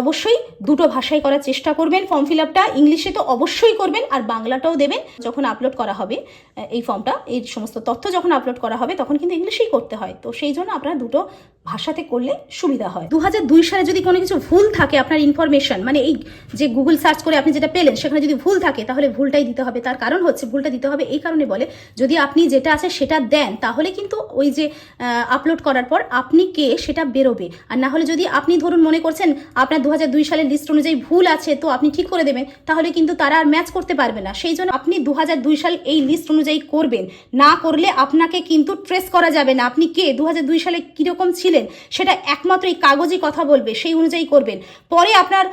অবশ্যই দুটো ভাষায় করার চেষ্টা করবেন। ফর্ম ফিল আপটা ইংলিশে তো অবশ্যই করবেন আর বাংলাটাও দেবেন। যখন আপলোড করা হবে, এই ফর্মটা, এই সমস্ত তথ্য যখন আপলোড করা হবে, তখন কিন্তু ইংলিশেই করতে হয়। তো সেই জন্য আপনারা দুটো ভাষাতে করলে সুবিধা হয়। দু সালে যদি কোনো কিছু ভুল থাকে আপনার ইনফরমেশন মানে এই যে গুগল সার্চ করে আপনি যেটা পেলেন, সেখানে যদি ভুল থাকে, তাহলে ভুলটাই দিতে হবে। তার কারণ হচ্ছে, ভুলটা দিতে হবে এই কারণে বলে, যদি আপনি যেটা আছে সেটা দেন, তাহলে কিন্তু ওই যে আপলোড করার পর আপনি কে সেটা বেরোবে। আর না হলে যদি আপনি ধরুন মনে করছেন, আপনার দু সালের লিস্ট অনুযায়ী ভুল আছে, তো আপনি ঠিক করে দেবেন। তাহলে কিন্তু তারা আর ম্যাচ করতে পারবে না। সেই জন্য আপনি দু সাল এই লিস্ট অনুযায়ী করবেন। না করলে আপনাকে কিন্তু ট্রেস করা যাবে না। আপনি কে? দু সালে কীরকম ছিলেন? সেটা একমাত্র এই কাগজই কথা বলবে। সেই অনুযায়ী করবেন। পরে আপনার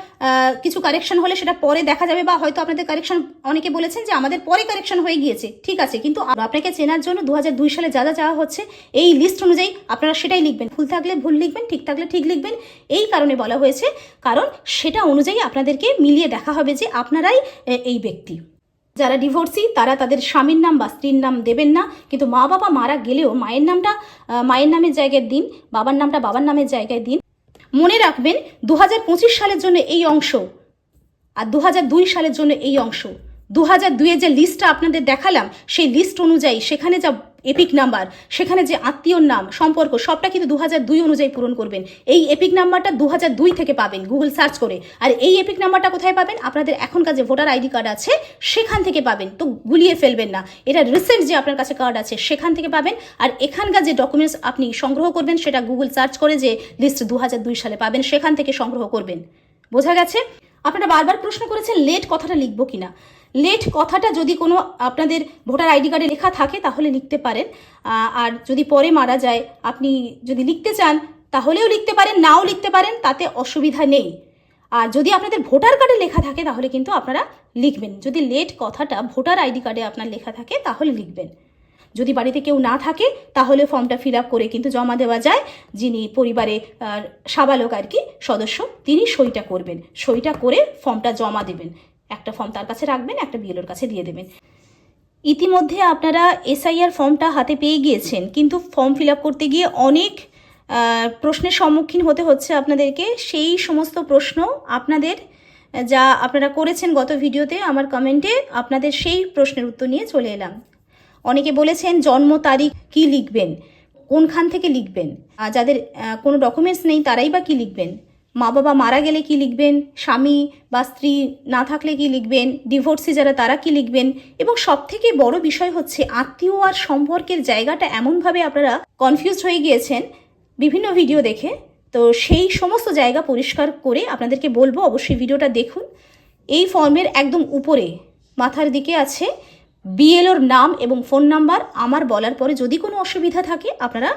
কিছু কারেকশন হলে সেটা পরে দেখা যাবে বা হয়তো আপনাদের কারেকশন অনেকে বলেছেন যে আমাদের পরে কারেকশন হয়ে গিয়েছে। ঠিক আছে, কিন্তু আপনাকে চেনার জন্য দু সালে যা যা চাওয়া হচ্ছে, এই লিস্ট অনুযায়ী আপনারা সেটাই লিখবেন। ভুল থাকলে ভুল লিখবেন, ঠিক থাকলে ঠিক লিখবেন। এই কারণে বলা হয়েছে কারণ সেটা অনুযায়ী আপনাদেরকে মিলিয়ে দেখা হবে যে আপনারাই এই ব্যক্তি। যারা ডিভোর্সি তারা তাদের স্বামীর নাম বা স্ত্রীর নাম দেবেন না। কিন্তু মা বাবা মারা গেলেও মায়ের নামটা মায়ের নামের জায়গায় দিন, বাবার নামটা বাবার নামের জায়গায় দিন। মনে রাখবেন দু হাজার পঁচিশ সালের জন্য এই অংশ আর দু হাজার দুই সালের জন্য এই অংশ। দু হাজার দুইয়ের যে লিস্টটা আপনাদের দেখালাম, সেই লিস্ট অনুযায়ী সেখানে যা এপিক নাম্বার। সেখানে যে আত্মীয়র নাম, সম্পর্ক, সবটা কিন্তু দু হাজার দুই অনুযায়ী পূরণ করবেন। এই এপিক নাম্বারটা দু হাজার দুই থেকে পাবেন গুগল সার্চ করে। আর এই এপিক নাম্বারটা কোথায় পাবেন? আপনাদের এখনকার যে ভোটার আইডি কার্ড আছে, সেখান থেকে পাবেন। তো গুলিয়ে ফেলবেন না। এটা রিসেন্ট যে আপনার কাছে কার্ড আছে, সেখান থেকে পাবেন। আর এখানকার যে ডকুমেন্টস আপনি সংগ্রহ করবেন, সেটা গুগল সার্চ করে যে লিস্ট দু হাজার দুই সালে পাবেন, সেখান থেকে সংগ্রহ করবেন। বোঝা গেছে? আপনারা বারবার প্রশ্ন করেছেন লেট কথাটা লিখব কিনা? লেট কথাটা যদি কোনো আপনাদের ভোটার আইডি কার্ডে লেখা থাকে, তাহলে লিখতে পারেন। আর যদি পরে মারা যায়, আপনি যদি লিখতে চান, তাহলেও লিখতে পারেন, নাও লিখতে পারেন, তাতে অসুবিধা নেই। আর যদি আপনাদের ভোটার কার্ডে লেখা থাকে, তাহলে কিন্তু আপনারা লিখবেন। যদি লেট কথাটা ভোটার আইডি কার্ডে আপনার লেখা থাকে, তাহলে লিখবেন। যদি বাড়িতে কেউ না থাকে, তাহলে ফর্মটা ফিল আপ করে কিন্তু জমা দেওয়া যায়। যিনি পরিবারে সাবালক আর কি, সদস্য, তিনি সইটা করবেন। সইটা করে ফর্মটা জমা দেবেন। একটা ফর্ম তার কাছে রাখবেন, একটা বিএলওর কাছে দিয়ে দেবেন। ইতিমধ্যে আপনারা এসআইআর ফর্মটা হাতে পেয়ে গিয়েছেন, কিন্তু ফর্ম ফিল করতে গিয়ে অনেক প্রশ্নের সম্মুখীন হতে হচ্ছে আপনাদেরকে। সেই সমস্ত প্রশ্ন আপনাদের, যা আপনারা করেছেন গত ভিডিওতে, আমার কমেন্টে আপনাদের সেই প্রশ্নের উত্তর নিয়ে চলে এলাম। অনেকে বলেছেন, জন্ম তারিখ কি লিখবেন? কোনখান থেকে লিখবেন? যাদের কোনো ডকুমেন্টস নেই, তারাই বা কি লিখবেন? মা বাবা মারা গেলে কি লিখবেন? স্বামী বা স্ত্রী না থাকলে কি লিখবেন? ডিভোর্সে যারা, তারা কি লিখবেন? এবং সব থেকে বড় বিষয় হচ্ছে আত্মীয় আর সম্পর্কের জায়গাটা এমনভাবে আপনারা কনফিউজড হয়ে গিয়েছেন। বিভিন্ন ভিডিও দেখে। তো সেই সমস্ত জায়গা পরিষ্কার করে আপনাদেরকে বলব, অবশ্যই ভিডিওটা দেখুন। এই ফর্মের একদম উপরে, মাথার দিকে আছে বিএলওর নাম এবং ফোন নাম্বার আমার বলার পরে যদি কোনো অসুবিধা থাকে, আপনারা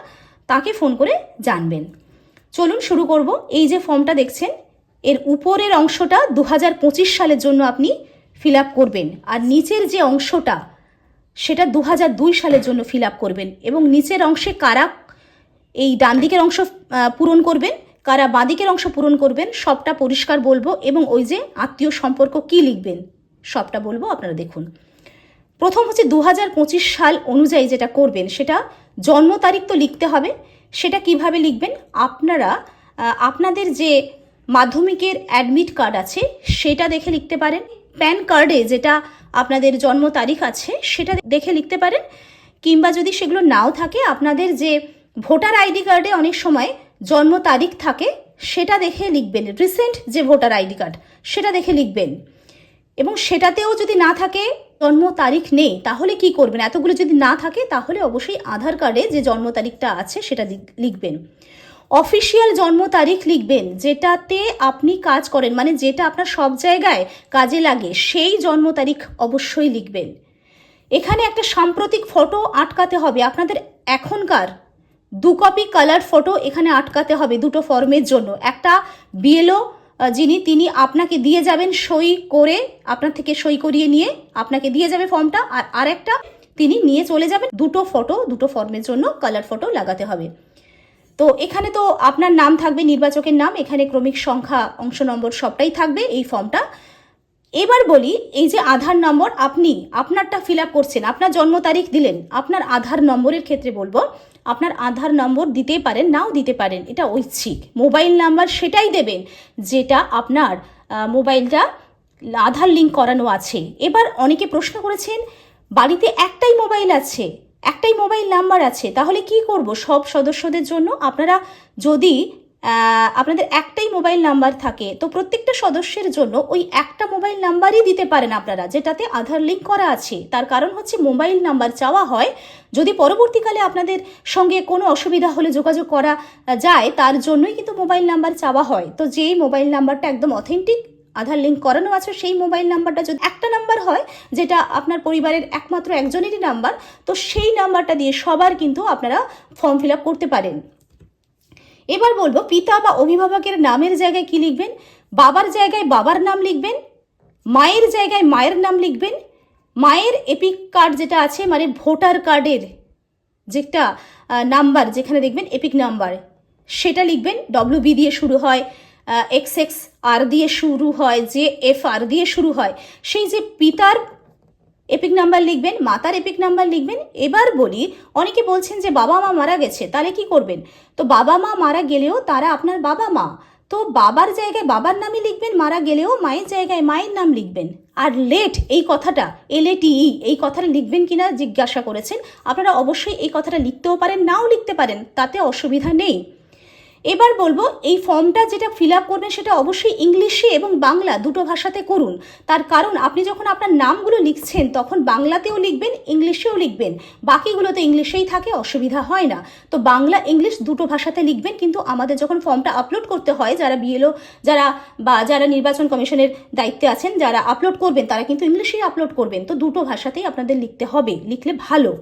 তাকে ফোন করে জানবেন। চলুন শুরু করব। এই যে ফর্মটা দেখছেন, এর উপরের অংশটা দু হাজার পঁচিশ সালের জন্য আপনি ফিল করবেন আর নিচের যে অংশটা, সেটা দু হাজার দুই সালের জন্য ফিল করবেন এবং নিচের অংশে কারা এই ডান দিকের অংশ পূরণ করবেন, কারা বাঁ দিকের অংশ পূরণ করবেন, সবটা পরিষ্কার বলব এবং ওই যে আত্মীয় সম্পর্ক কি লিখবেন, সবটা বলব আপনারা দেখুন। প্রথম হচ্ছে দু হাজার পঁচিশ সাল অনুযায়ী যেটা করবেন, সেটা জন্ম তারিখ তো লিখতে হবে সেটা কীভাবে লিখবেন? আপনারা আপনাদের যে মাধ্যমিকের অ্যাডমিট কার্ড আছে, সেটা দেখে লিখতে পারেন। প্যান কার্ডে যেটা আপনাদের জন্ম তারিখ আছে, সেটা দেখে লিখতে পারেন। কিংবা যদি সেগুলো নাও থাকে, আপনাদের যে ভোটার আইডি কার্ডে অনেক সময় জন্ম তারিখ থাকে, সেটা দেখে লিখবেন। রিসেন্ট যে ভোটার আইডি কার্ড সেটা দেখে লিখবেন। এবং সেটাতেও যদি না থাকে জন্ম তারিখ নেই, তাহলে কি করবেন? এতগুলো যদি না থাকে, তাহলে অবশ্যই আধার কার্ডে যে জন্ম তারিখটা আছে সেটা লিখবেন। অফিসিয়াল জন্ম তারিখ লিখবেন, যেটাতে আপনি কাজ করেন মানে যেটা আপনার সব জায়গায় কাজে লাগে, সেই জন্ম তারিখ অবশ্যই লিখবেন। এখানে একটা সাম্প্রতিক ফটো আটকাতে হবে, আপনাদের এখনকার দু কপি কালার ফটো এখানে আটকাতে হবে দুটো ফর্মের জন্য। একটা বিএলও যিনি, তিনি আপনাকে দিয়ে যাবেন সই করে, আপনার থেকে সই করিয়ে নিয়ে আপনাকে দিয়ে যাবে ফর্মটা। আর আরেকটা, তিনি নিয়ে চলে যাবেন দুটো ফটো, দুটো ফর্মের জন্য কালার ফটো লাগাতে হবে। তো এখানে তো আপনার নাম থাকবে, নির্বাচকের নাম, এখানে ক্রমিক সংখ্যা, অংশ নম্বর সবটাই থাকবে এই ফর্মটা। এবার বলি, এই যে আধার নম্বর, আপনি, আপনারটা ফিল আপ করছেন, আপনার জন্ম তারিখ দিলেন, আপনার আধার নম্বরের ক্ষেত্রে বলব আপনার আধার নম্বর দিতে পারেন, নাও দিতে পারেন, এটা ঐচ্ছিক। মোবাইল নাম্বার সেটাই দেবেন, যেটা আপনার মোবাইলটা আধার লিঙ্ক করানো আছে। এবার অনেকে প্রশ্ন করেছেন, বাড়িতে একটাই মোবাইল আছে, একটাই মোবাইল নাম্বার আছে, তাহলে কি করব সব সদস্যদের জন্য? আপনারা যদি আপনাদের একটাই মোবাইল নাম্বার থাকে। তো প্রত্যেকটা সদস্যের জন্য ওই একটা মোবাইল নাম্বারই দিতে পারেন আপনারা, যেটাতে আধার লিঙ্ক করা আছে। তার কারণ হচ্ছে মোবাইল নাম্বার চাওয়া হয়। যদি পরবর্তীকালে আপনাদের সঙ্গে কোনো অসুবিধা হলে যোগাযোগ করা যায়, তার জন্যই কিন্তু মোবাইল নাম্বার চাওয়া হয়। তো যেই মোবাইল নাম্বারটা একদম অথেন্টিক আধার লিঙ্ক করানো আছে, সেই মোবাইল নাম্বারটা যদি একটা নাম্বার হয়, যেটা আপনার পরিবারের একমাত্র একজনেরই নাম্বার তো সেই নাম্বারটা দিয়ে সবার কিন্তু আপনারা ফর্ম ফিল আপ করতে পারেন। এবার বলব, পিতা বা অভিভাবকের নামের জায়গায় কি লিখবেন? বাবার জায়গায় বাবার নাম লিখবেন, মায়ের জায়গায় মায়ের নাম লিখবেন, মায়ের এপিক কার্ড যেটা আছে মানে ভোটার কার্ডের যেটা নাম্বার, যেখানে দেখবেন এপিক নাম্বার, সেটা লিখবেন ডব্লিউ বি দিয়ে শুরু হয় এক্স এক্স আর দিয়ে শুরু হয় যে এফ আর দিয়ে শুরু হয়, সেই যে পিতার এপিক নাম্বার লিখবেন, মাতার এপিক নাম্বার লিখবেন। এবার বলি, অনেকে বলছেন যে বাবা মা মারা গেছে, তাহলে কি করবেন? তো বাবা মা মারা গেলেও তারা আপনার বাবা মা। তো বাবার জায়গায় বাবার নামই লিখবেন, মারা গেলেও মায়ের জায়গায় মায়ের নাম লিখবেন। আর লেট এই কথাটা এল এ টিই এই কথাটা লিখবেন কিনা জিজ্ঞাসা করেছেন, আপনারা অবশ্যই এই কথাটা লিখতেও পারেন, নাও লিখতে পারেন, তাতে অসুবিধা নেই। এবার বলব, এই ফর্মটা যেটা ফিল আপ করবেন সেটা অবশ্যই ইংলিশে এবং বাংলা দুটো ভাষাতে করুন। তার কারণ, আপনি যখন আপনার নামগুলো লিখছেন, তখন বাংলাতেও লিখবেন, ইংলিশেও লিখবেন। বাকিগুলো তো ইংলিশেই থাকে, অসুবিধা হয় না। তো বাংলা, ইংলিশ দুটো ভাষাতে লিখবেন, কিন্তু আমাদের যখন ফর্মটা আপলোড করতে হয়, যারা বিএলও যারা বা যারা নির্বাচন কমিশনের দায়িত্বে আছেন, যারা আপলোড করবেন, তারা কিন্তু ইংলিশেই আপলোড করবেন। তো দুটো ভাষাতেই আপনাদের লিখতে হবে, লিখলে ভালো।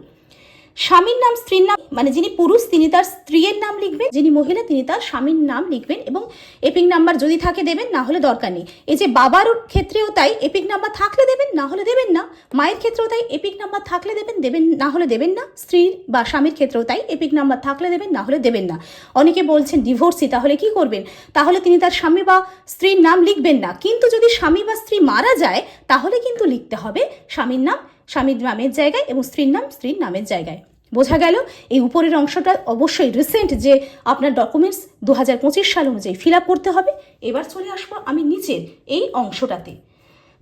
স্বামীর নাম, স্ত্রীর নাম মানে যিনি পুরুষ, তিনি তার স্ত্রীর নাম লিখবেন। যিনি মহিলা, তিনি তার স্বামীর নাম লিখবেন এবং এপিক নাম্বার যদি থাকে দেবেন, না হলে দরকার নেই। এই যে বাবার ক্ষেত্রেও তাই এপিক নাম্বার থাকলে দেবেন, না হলে দেবেন না। মায়ের ক্ষেত্রেও তাই এপিক নাম্বার থাকলে দেবেন দেবেন, না হলে দেবেন না। স্ত্রীর বা স্বামীর ক্ষেত্রেও তাই এপিক নাম্বার থাকলে দেবেন, না হলে দেবেন না। অনেকে বলছেন, ডিভোর্সি, তাহলে কি করবেন? তাহলে তিনি তার স্বামী বা স্ত্রীর নাম লিখবেন না। কিন্তু যদি স্বামী বা স্ত্রী মারা যায়, তাহলে কিন্তু লিখতে হবে স্বামীর নাম স্বামীর নামের জায়গায় এবং স্ত্রীর নাম স্ত্রীর নামের জায়গায়। বোঝা গেল, এই উপরের অংশটা অবশ্যই রিসেন্ট যে আপনার ডকুমেন্টস দু হাজার পঁচিশ সাল অনুযায়ী ফিল করতে হবে। এবার চলে আসব আমি নিচের এই অংশটাতে।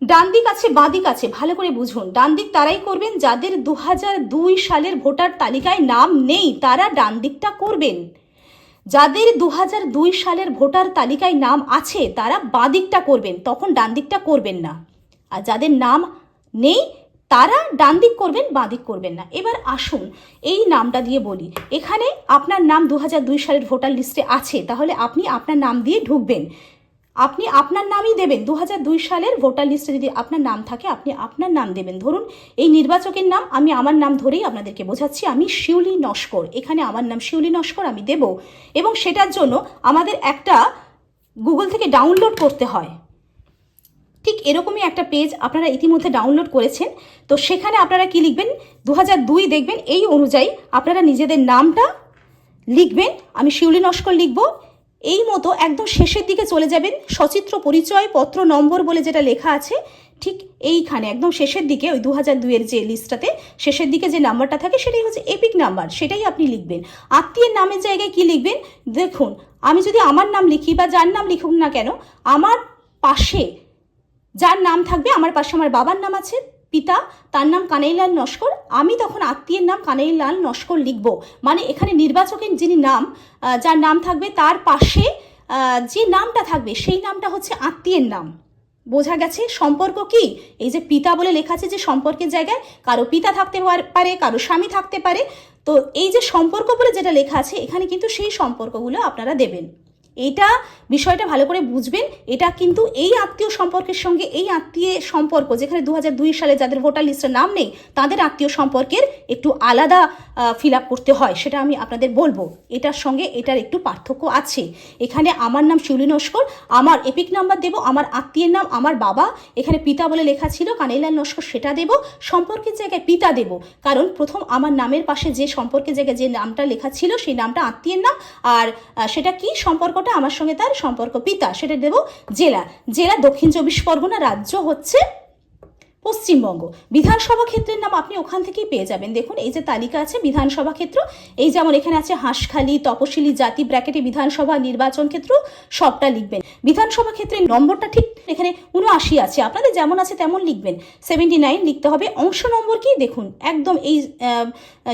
ডান দিক আছে, বাঁ দিক আছে, ভালো করে বুঝুন। ডান দিক তারাই করবেন, যাদের দু হাজার দুই সালের ভোটার তালিকায় নাম নেই, তারা ডান দিকটা করবেন। যাদের দু হাজার দুই সালের ভোটার তালিকায় নাম আছে, তারা বাঁ দিকটা করবেন, তখন ডান দিকটা করবেন না। আর যাদের নাম নেই তারা ডান দিক করবেন, বাঁ দিক করবেন না। এবার আসুন, এই নামটা দিয়ে বলি। এখানে আপনার নাম দু সালের ভোটার লিস্টে আছে, তাহলে আপনি আপনার নাম দিয়ে ঢুকবেন। আপনি আপনার নামই দেবেন দু সালের ভোটার লিস্টে যদি আপনার নাম থাকে, আপনি আপনার নাম দেবেন। ধরুন, এই নির্বাচকের নাম, আমি আমার নাম ধরেই আপনাদেরকে বোঝাচ্ছি, আমি শিউলি নস্কর। এখানে আমার নাম শিউলি নস্কর, আমি দেব। এবং সেটার জন্য আমাদের একটা গুগল থেকে ডাউনলোড করতে হয়। ঠিক এরকমই একটা পেজ আপনারা ইতিমধ্যে ডাউনলোড করেছেন। তো সেখানে আপনারা কি লিখবেন? দু দুই দেখবেন, এই অনুযায়ী আপনারা নিজেদের নামটা লিখবেন। আমি শিউলি নস্কর লিখব। এই মতো একদম শেষের দিকে চলে যাবেন। সচিত্র পরিচয়, পত্র, নম্বর বলে যেটা লেখা আছে, ঠিক এইখানে একদম শেষের দিকে ওই দু হাজার দুইয়ের যে লিস্টটাতে শেষের দিকে যে নাম্বারটা থাকে সেটাই হচ্ছে এপিক নাম্বার সেটাই আপনি লিখবেন। আত্মীয়ের নামের জায়গায় কি লিখবেন? দেখুন, আমি যদি আমার নাম লিখি বা যার নাম লিখুক না কেন, আমার পাশে যার নাম থাকবে আমার পাশে আমার বাবার নাম আছে, পিতা, তার নাম কানাইলাল নস্কর। আমি তখন আত্মীয়ের নাম কানাইলাল নস্কর লিখব। মানে এখানে নির্বাচকের যিনি নাম যার নাম থাকবে তার পাশে যে নামটা থাকবে সেই নামটা হচ্ছে আত্মীয়ের নাম। বোঝা গেছে? সম্পর্ক কি? এই যে পিতা বলে লেখা আছে যে সম্পর্কের জায়গায় কারও পিতা থাকতে পার- কারও স্বামী থাকতে পারে। তো এই যে সম্পর্ক বলে যেটা লেখা আছে, এখানে কিন্তু সেই সম্পর্কগুলো আপনারা দেবেন। এটা বিষয়টা ভালো করে বুঝবেন। এটা কিন্তু এই আত্মীয় সম্পর্কের সঙ্গে, এই আত্মীয় সম্পর্ক যেখানে দু সালে যাদের ভোটার লিস্টের নাম নেই, তাদের আত্মীয় সম্পর্কের একটু আলাদা ফিল আপ করতে হয়, সেটা আমি আপনাদের বলব। এটার সঙ্গে এটার একটু পার্থক্য আছে। এখানে আমার নাম শিউলি নস্কর, আমার এপিক নাম্বার দেব, আমার আত্মীয়ের নাম, আমার বাবা, এখানে পিতা বলে লেখা ছিল, কানাইলাল নস্কর সেটা দেব, সম্পর্কের জায়গায় পিতা দেব। কারণ প্রথম আমার নামের পাশে যে সম্পর্কের জায়গায় যে নামটা লেখা ছিল, সেই নামটা আত্মীয়ের নাম, আর সেটা কি সম্পর্কটা? আমার সঙ্গে তার সম্পর্ক পিতা, সেটা দেব জেলা। জেলা দক্ষিণ চব্বিশ পরগনা রাজ্য হচ্ছে পশ্চিমবঙ্গ। বিধানসভা ক্ষেত্রের নাম আপনি ওখান থেকেই পেয়ে যাবেন। দেখুন, এই যে তালিকা আছে বিধানসভা ক্ষেত্র, এই যেমন এখানে আছে হাঁসখালি, তপশিলি জাতি ব্র্যাকেটে বিধানসভা নির্বাচন ক্ষেত্র, সবটা লিখবেন। বিধানসভা ক্ষেত্রে নম্বরটা ঠিক এখানে উনআশি আছে। আপনাদের যেমন আছে তেমন লিখবেন। সেভেন্টি নাইন লিখতে হবে। অংশ নম্বর কি? দেখুন, একদম এই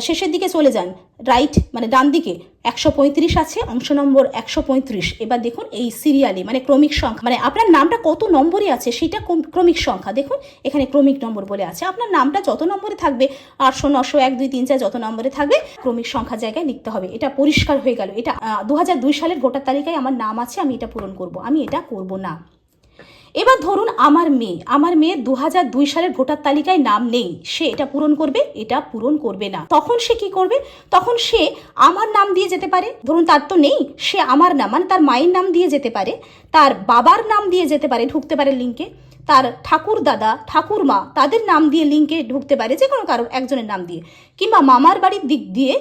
শেষের দিকে চলে যান। রাইট মানে ডান দিকে একশো পঁয়ত্রিশ আছে, অংশ নম্বর একশো পঁয়ত্রিশ। এবার দেখুন এই সিরিয়ালি মানে ক্রমিক সংখ্যা মানে আপনার নামটা কত নম্বরে আছে সেটা ক্রমিক সংখ্যা। দেখুন, এখানে ক্রমিক নম্বর বলে আছে। আপনার নামটা যত নম্বরে থাকবে, আটশো, নশো, এক, দুই, তিন, চার, যত নম্বরে থাকবে, ক্রমিক সংখ্যা জায়গায় লিখতে হবে। এটা পরিষ্কার হয়ে গেল। এটা দু সালের ভোটার তালিকায় আমার নাম আছে, আমি এটা পূরণ করব। আমি এটা করব না। এবার ধরুন আমার মেয়ে আমার মেয়ে দু হাজার দুই সালের ভোটার তালিকায় নাম নেই, সে এটা পূরণ করবে, এটা পূরণ করবে না। তখন সে কি করবে? তখন সে আমার নাম দিয়ে যেতে পারে। ধরুন তার তো নেই, সে আমার নাম মানে তার মায়ের নাম দিয়ে যেতে পারে, তার বাবার নাম দিয়ে যেতে পারে, ঢুকতে পারে লিঙ্কে তার ঠাকুর দাদা ঠাকুরমা তাদের নাম দিয়ে লিঙ্কে ঢুকতে পারে, যে কোনো কারোর, একজনের নাম দিয়ে। কিংবা মামার বাড়ির দিক দিয়ে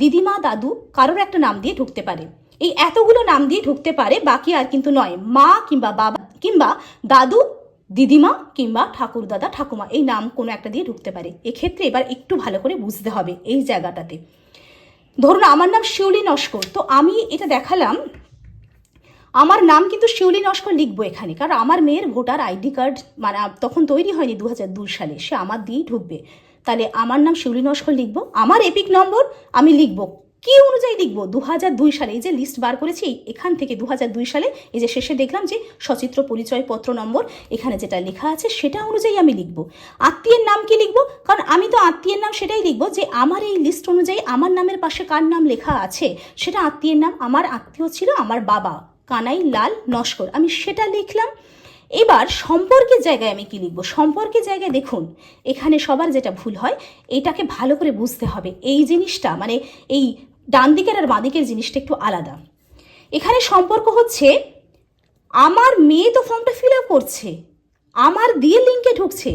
দিদিমা, দাদু, কারোর একটা নাম দিয়ে ঢুকতে পারে। এই এতগুলো নাম দিয়ে ঢুকতে পারে, বাকি আর কিন্তু নয়। মা কিংবা বাবা, কিংবা দাদু, দিদিমা, কিংবা ঠাকুর দাদা, ঠাকুমা, এই নাম কোনো একটা দিয়ে ঢুকতে পারে। এক্ষেত্রে এবার একটু ভালো করে বুঝতে হবে এই জায়গাটাতে। ধরুন আমার নাম শিউলি নস্কর, তো আমি এটা দেখালাম। আমার নাম কিন্তু শিউলি নস্কর লিখব এখানে, কারণ আমার মেয়ের ভোটার আইডি কার্ড মানে তখন তৈরি হয়নি দু হাজার দুই সালে, সে আমার দিয়েই ঢুকবে। তাহলে আমার নাম শিউলি নস্কর লিখব, আমার এপিক নম্বর আমি লিখব। কি অনুযায়ী লিখব দু হাজার দুই সালে এই যে লিস্ট বার করেছি, এখান থেকে দু হাজার দুই সালে এই যে শেষে দেখলাম যে সচিত্র পরিচয়পত্র নম্বর, এখানে যেটা লেখা আছে সেটা অনুযায়ী আমি লিখব। আত্মীয়ের নাম কি লিখব? কারণ আমি তো আত্মীয়ের নাম সেটাই লিখব যে আমার এই লিস্ট অনুযায়ী আমার নামের পাশে কার নাম লেখা আছে, সেটা আত্মীয়ের নাম, আমার আত্মীয় ছিল আমার বাবা, কানাই, লাল, নস্কর, আমি সেটা লিখলাম। এবার সম্পর্কের জায়গায় আমি কি লিখব? সম্পর্কের জায়গায় দেখুন, এখানে সবার যেটা ভুল হয়, এটাকে ভালো করে বুঝতে হবে। এই জিনিসটা মানে এই ডান দিকের আর বাঁদিকের জিনিসটা একটু আলাদা। এখানে সম্পর্ক হচ্ছে, আমার মেয়ে তো ফর্মটা ফিল আপ করছে, আমার দিয়ে লিঙ্কে ঢুকছে,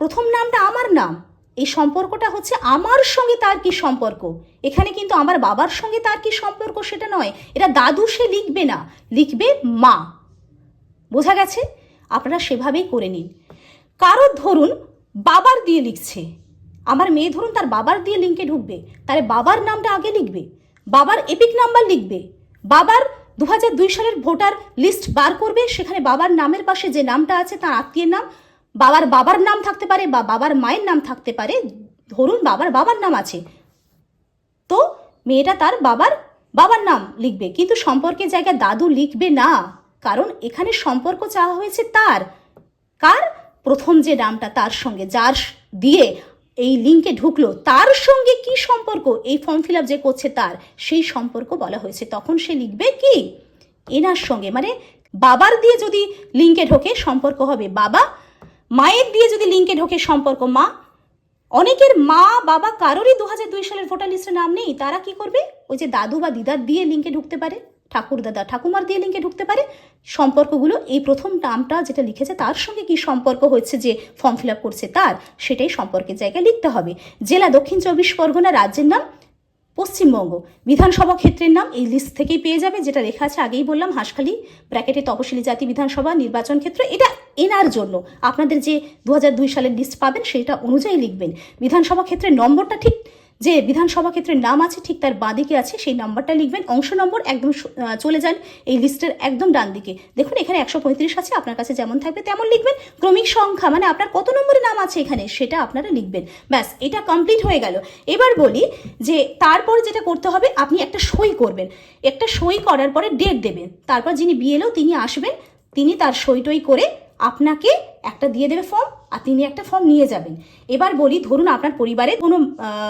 প্রথম নামটা আমার নাম, এই সম্পর্কটা হচ্ছে আমার সঙ্গে তার কি সম্পর্ক? এখানে কিন্তু আমার বাবার সঙ্গে তার কি সম্পর্ক সেটা নয়, এটা দাদু সে লিখবে না, লিখবে মা। বোঝা গেছে? আপনারা সেভাবেই করে নিন। কারোর ধরুন, বাবার দিয়ে লিখছে আমার মেয়ে ধরুন তার বাবার দিয়ে লিঙ্কে ঢুকবে তাহলে বাবার নামটা আগে লিখবে, বাবার এপিক নাম্বার লিখবে, বাবার দু হাজার দুই সালের ভোটার লিস্ট বার করবে, সেখানে বাবার নামের পাশে যে নামটা আছে তার আত্মীয়ের নাম, বাবার বাবার নাম থাকতে পারে বা বাবার মায়ের নাম থাকতে পারে, ধরুন বাবার বাবার নাম আছে, তো মেয়েটা তার বাবার বাবার নাম লিখবে, কিন্তু সম্পর্কের জায়গায় দাদু লিখবে না, কারণ এখানে সম্পর্ক চাওয়া হয়েছে তার, কার প্রথম যে নামটা তার সঙ্গে, যার দিয়ে এই লিঙ্কে ঢুকলো, তার সঙ্গে কি সম্পর্ক? এই ফর্ম ফিল আপ যে করছে তার, সেই সম্পর্ক বলা হয়েছে। তখন সে লিখবে কি? এনার সঙ্গে মানে বাবার দিয়ে যদি লিঙ্কে ঢোকে, সম্পর্ক হবে বাবা। মায়ের দিয়ে যদি লিঙ্কে ঢোকে সম্পর্ক মা। অনেকের মা, বাবা কারোরই দু হাজার দুই সালের ভোটার লিস্টে নাম নেই, তারা কি করবে? ওই যে দাদু বা দিদার দিয়ে লিঙ্কে ঢুকতে পারে। ঠাকুর দাদা, ঠাকুমার দিয়ে লিঙ্কে ঢুকতে পারে। সম্পর্কগুলো, এই প্রথম নামটা যেটা লিখেছে, তার সঙ্গে কি সম্পর্ক হচ্ছে যে ফর্ম ফিল আপ করছে তার, সেটাই সম্পর্কের জায়গায় লিখতে হবে। জেলা দক্ষিণ চব্বিশ পরগনা রাজ্যের নাম, পশ্চিমবঙ্গ। বিধানসভা ক্ষেত্রের নাম এই লিস্ট থেকেই পেয়ে যাবে, যেটা লেখা আছে আগেই বললাম, হাঁসখালি ব্র্যাকেটে তপশিলি জাতি বিধানসভা নির্বাচন ক্ষেত্র, এটা এনার জন্য। আপনাদের যে দু হাজার দুই সালের লিস্ট পাবেন, সেটা অনুযায়ী লিখবেন। বিধানসভা ক্ষেত্রের নম্বরটা ঠিক যে বিধানসভা ক্ষেত্রের নাম আছে, ঠিক তার বাঁদিকে আছে, সেই নাম্বারটা লিখবেন। অংশ নম্বর একদম চলে যান এই লিস্টের একদম ডান দিকে। দেখুন, এখানে একশো পঁয়ত্রিশ আছে, আপনার কাছে যেমন থাকবে তেমন লিখবেন। ক্রমিক সংখ্যা মানে আপনার কত নম্বরে নাম আছে এখানে, সেটা আপনারা লিখবেন। ব্যাস, এটা কমপ্লিট হয়ে গেল। এবার বলি যে, তারপর যেটা করতে হবে, আপনি একটা সই করবেন। একটা সই করার পরে ডেট দেবেন। তারপর যিনি বিএলও তিনি আসবেন, তিনি তার সই টই করে আপনাকে একটা দিয়ে দেবে ফর্ম আর তিনি একটা ফর্ম নিয়ে যাবেন। এবার বলি, ধরুন আপনার পরিবারের কোনো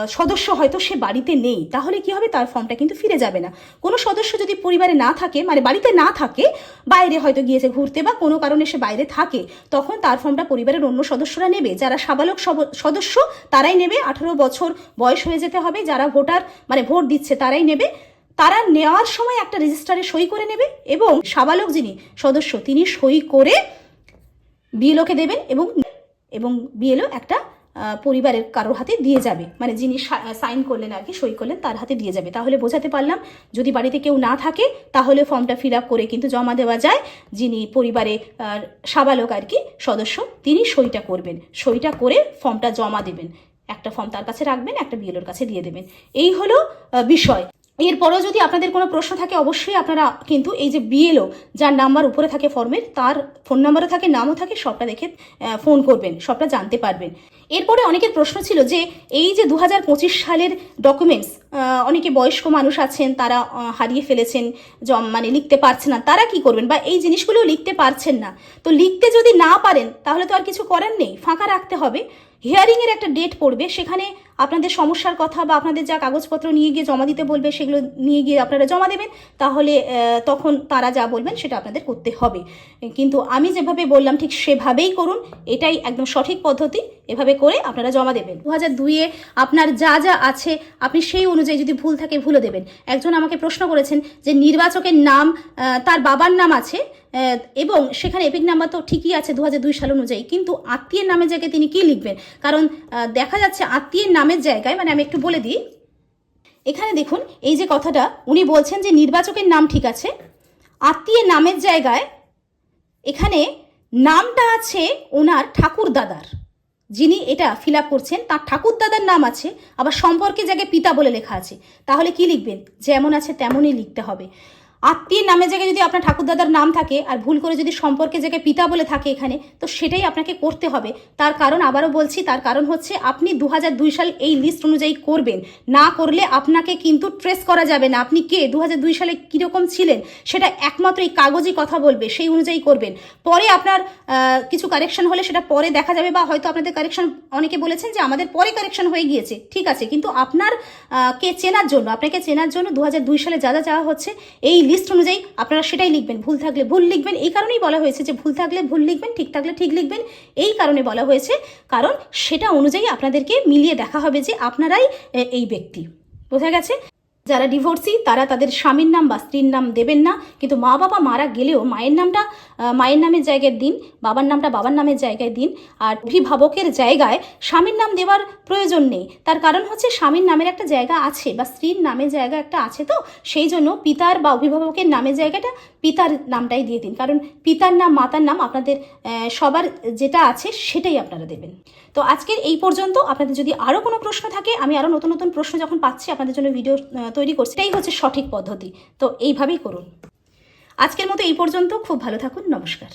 সদস্য হয়তো সে বাড়িতে নেই, তাহলে কি হবে? তার ফর্মটা কিন্তু ফিরে যাবে না। কোনো সদস্য যদি পরিবারে না থাকে মানে বাড়িতে না থাকে, বাইরে হয়তো গিয়েছে ঘুরতে বা কোনো কারণে সে বাইরে থাকে, তখন তার ফর্মটা পরিবারের অন্য সদস্যরা নেবে। যারা সাবালক সব- সদস্য, তারাই নেবে। আঠারো বছর বয়স হয়ে যেতে হবে। যারা ভোটার মানে ভোট দিচ্ছে, তারাই নেবে। তারা নেওয়ার সময় একটা রেজিস্টারে সই করে নেবে এবং সাবালক যিনি সদস্য, তিনি সই করে বিএলওকে দেবেন এবং এবং বিএলও একটা পরিবারের কারোর হাতে দিয়ে যাবে। মানে যিনি সাইন করলেন আর কি, সই করলেন, তার হাতে দিয়ে যাবে। তাহলে বোঝাতে পারলাম, যদি বাড়িতে কেউ না থাকে, তাহলে ফর্মটা ফিল আপ করে কিন্তু জমা দেওয়া যায়। যিনি পরিবারে সাবালক আর কি, সদস্য, তিনি সইটা করবেন। সইটা করে ফর্মটা জমা দেবেন। একটা ফর্ম তার কাছে রাখবেন, একটা বিএলওর কাছে দিয়ে দেবেন। এই হলো বিষয়। এরপরেও যদি আপনাদের কোনো প্রশ্ন থাকে, অবশ্যই আপনারা কিন্তু এই যে বিএলও যার নাম্বার উপরে থাকে ফর্মের, তার ফোন নাম্বারও থাকে, নামও থাকে, সবটা দেখে ফোন করবেন, সবটা জানতে পারবেন। এরপরে অনেকের প্রশ্ন ছিল যে, এই যে দু হাজার পঁচিশ সালের ডকুমেন্টস অনেকে বয়স্ক মানুষ আছেন, তারা হারিয়ে ফেলেছেন, জম মানে লিখতে পারছে না, তারা কি করবেন? বা এই জিনিসগুলো লিখতে পারছেন না। তো লিখতে যদি না পারেন, তাহলে তো আর কিছু করার নেই, ফাঁকা রাখতে হবে। হিয়ারিংয়ের একটা ডেট পড়বে, সেখানে আপনাদের সমস্যার কথা বা আপনাদের যা কাগজপত্র নিয়ে গিয়ে জমা দিতে বলবে, সেগুলো নিয়ে গিয়ে আপনারা জমা দেবেন, তাহলে তখন তারা যা বলবেন সেটা আপনাদের করতে হবে। কিন্তু আমি যেভাবে বললাম, ঠিক সেভাবেই করুন, এটাই একদম সঠিক পদ্ধতি। এভাবে করে আপনারা জমা দেবেন। দু হাজার দুইয়ে আপনার যা যা আছে, আপনি সেই অনুযায়ী যদি ভুল থাকে ভুলও দেবেন। একজন আমাকে প্রশ্ন করেছেন যে নির্বাচকের নাম তার বাবার নাম আছে এবং সেখানে এপিক নাম্বার তো ঠিকই আছে দু হাজার দুই সাল অনুযায়ী, কিন্তু আত্মীয়ের নামের জায়গায় তিনি কি লিখবেন? কারণ দেখা যাচ্ছে আত্মীয়ের নামের জায়গায় মানে আমি একটু বলে দিই, এখানে দেখুন, এই যে কথাটা, উনি বলছেন যে নির্বাচকের নাম ঠিক আছে, আত্মীয়ের নামের জায়গায় এখানে নামটা আছে ওনার ঠাকুর দাদার যিনি এটা ফিল করছেন, তার ঠাকুর দাদার নাম আছে, আবার সম্পর্কে জায়গায় পিতা বলে লেখা আছে। তাহলে কি লিখবেন? যেমন আছে তেমনই লিখতে হবে। আত্মীয়ের নামের জায়গায় যদি আপনার ঠাকুরদাদার নাম থাকে আর ভুল করে যদি সম্পর্কে জায়গায় পিতা বলে থাকে এখানে, তো সেটাই আপনাকে করতে হবে। তার কারণ আবারও বলছি, তার কারণ হচ্ছে আপনি দু সাল এই লিস্ট অনুযায়ী করবেন। না করলে আপনাকে কিন্তু ট্রেস করা যাবে না। আপনি কে? দু সালে কীরকম ছিলেন? সেটা একমাত্র এই কাগজই কথা বলবে, সেই অনুযায়ী করবেন। পরে আপনার কিছু কারেকশন হলে সেটা পরে দেখা যাবে বা হয়তো আপনাদের কারেকশন অনেকে বলেছেন যে আমাদের পরে কারেকশন হয়ে গিয়েছে। ঠিক আছে, কিন্তু আপনার কে চেনার জন্য, আপনাকে চেনার জন্য দু সালে যা যা চাওয়া হচ্ছে, এই লিস্ট অনুযায়ী আপনারা সেটাই লিখবেন, ভুল থাকলে ভুল লিখবেন। এই কারণেই বলা হয়েছে যে ভুল থাকলে ভুল লিখবেন, ঠিক থাকলে ঠিক লিখবেন। এই কারণে বলা হয়েছে, কারণ সেটা অনুযায়ী আপনাদেরকে মিলিয়ে দেখা হবে যে আপনারাই এই ব্যক্তি। বোঝা গেছে? যারা ডিভোর্সি তারা তাদের স্বামীর নাম বা স্ত্রীর নাম দেবেন না। কিন্তু মা বাবা মারা গেলেও মায়ের নামটা মায়ের নামের জায়গায় দিন, বাবার নামটা বাবার নামের জায়গায় দিন। আর অভিভাবকের জায়গায় স্বামীর নাম দেওয়ার প্রয়োজন নেই। তার কারণ হচ্ছে স্বামীর নামের একটা জায়গা আছে বা স্ত্রীর নামের জায়গা একটা আছে তো, সেই জন্য পিতার বা অভিভাবকের নামের জায়গাটা পিতার নামটাই দিয়ে দিন। কারণ পিতার নাম, মাতার নাম আপনাদের সবার যেটা আছে সেটাই আপনারা দেবেন। তো আজকের এই পর্যন্ত। আপনাদের যদি আরও কোনো প্রশ্ন থাকে, আমি আরও নতুন নতুন প্রশ্ন যখন পাচ্ছি, আপনাদের জন্য ভিডিও তৈরি করছি এটাই হচ্ছে সঠিক পদ্ধতি। তো এইভাবেই করুন। আজকের মতো এই পর্যন্ত। খুব ভালো থাকুন। নমস্কার।